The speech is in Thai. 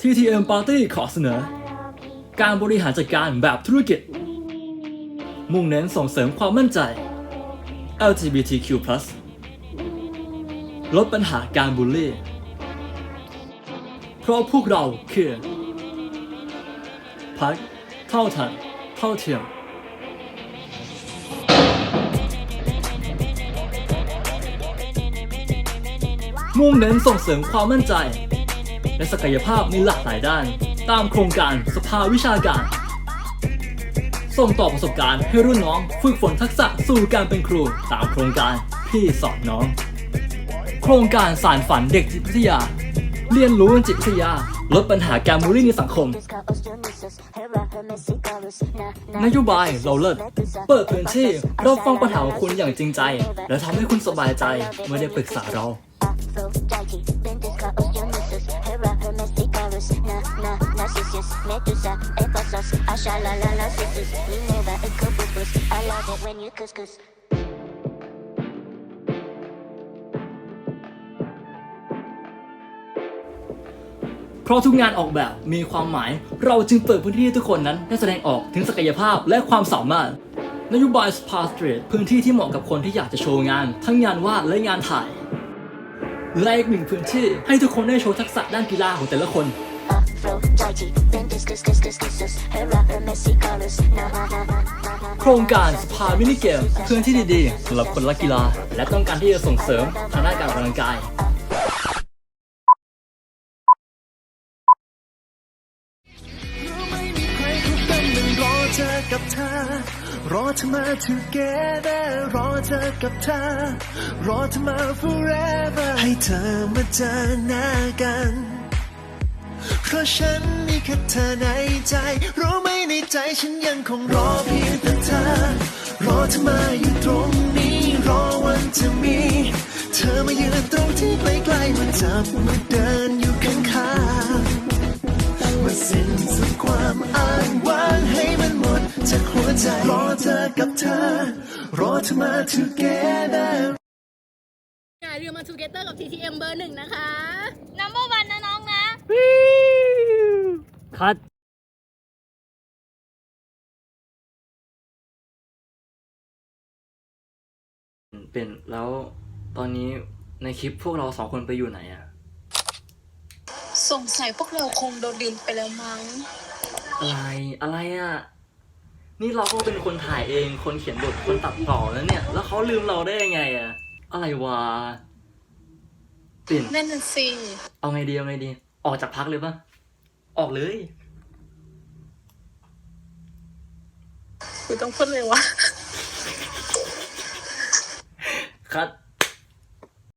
TTM Party ขอเสนอ การบริหารจัดการแบบธุรกิจ มุ่งเน้นส่งเสริมความมั่นใจ LGBTQ+ ลดปัญหาการบูลลี่ เพราะพวกเราคือพักเท่าทัน เท่าเทียม มุ่งเน้นส่งเสริมความมั่นใจ และศักยภาพในหลากหลายด้าน ตามโครงการสภาวิชาการ ส่งต่อประสบการณ์ให้รุ่นน้องฝึกฝนทักษะสู่การเป็นครูตามโครงการพี่สอนน้อง โครงการสารฝันเด็กจิตวิทยา เรียนรู้จิตวิทยาลดปัญหาการบูลลี่ในสังคม นโยบายเราเลิศ เปิดพื้นที่รับฟังปัญหาของคุณอย่างจริงใจ และทำให้คุณสบายใจเมื่อได้ปรึกษาเรา When you kiss kiss เพราะทุกงานออกแบบมีความหมาย เราจึงเปิดพื้นที่ให้ทุกคนนั้นได้แสดงออกถึงศักยภาพและความสามารถ นโยบาย Spa Street พื้นที่ที่เหมาะกับคนที่อยากจะโชว์งาน ทั้งงานวาดและงานถ่าย และอีกหนึ่งพื้นที่ ให้ทุกคนได้โชว์ทักษะด้านกีฬาของแต่ละคน โครงการสภามินิเกมพื้นที่ดีๆสำหรับคนรักกีฬา และต้องการที่จะส่งเสริมทางด้านการออกกำลังกาย กับเธอ รอเธอมา together รอเจอกับเธอ รอเธอมา forever ให้เธอมาเจอหน้ากัน เพราะฉันมีแค่เธอในใจ รู้ไหมในใจฉันยังคงรอเพียงแต่เธอ รอเธอมาอยู่ตรงนี้ รอวันจะมี เธอมายืนตรงที่ใกล้ๆมาจับมาเดินอยู่ข้างๆมาสิ้นสุดความอ้าง จากหัวใจรอเธอกับเธอ รอเธอมา together อย่าลืมมา Together กับ TTM เบอร์หนึ่งนะคะ Number one นะน้องนะคัดเป็นแล้วตอนนี้ในคลิปพวกเราสองคนไปอยู่ไหนอะสงสัยพวกเราคงโดนลืมไปแล้วมั้ง อะไรอะไรอะ นี่เราก็เป็นคนถ่ายเอง คนเขียนบท คนตัดต่อแล้วเนี่ย แล้วเขาลืมเราได้ยังไงอะอะไรวะปิ่น นั่นน่ะสิเอาไงดีเอาไงดี ออกจากพักเลยปะออกเลย กูต้องพูดเลยวะ คัด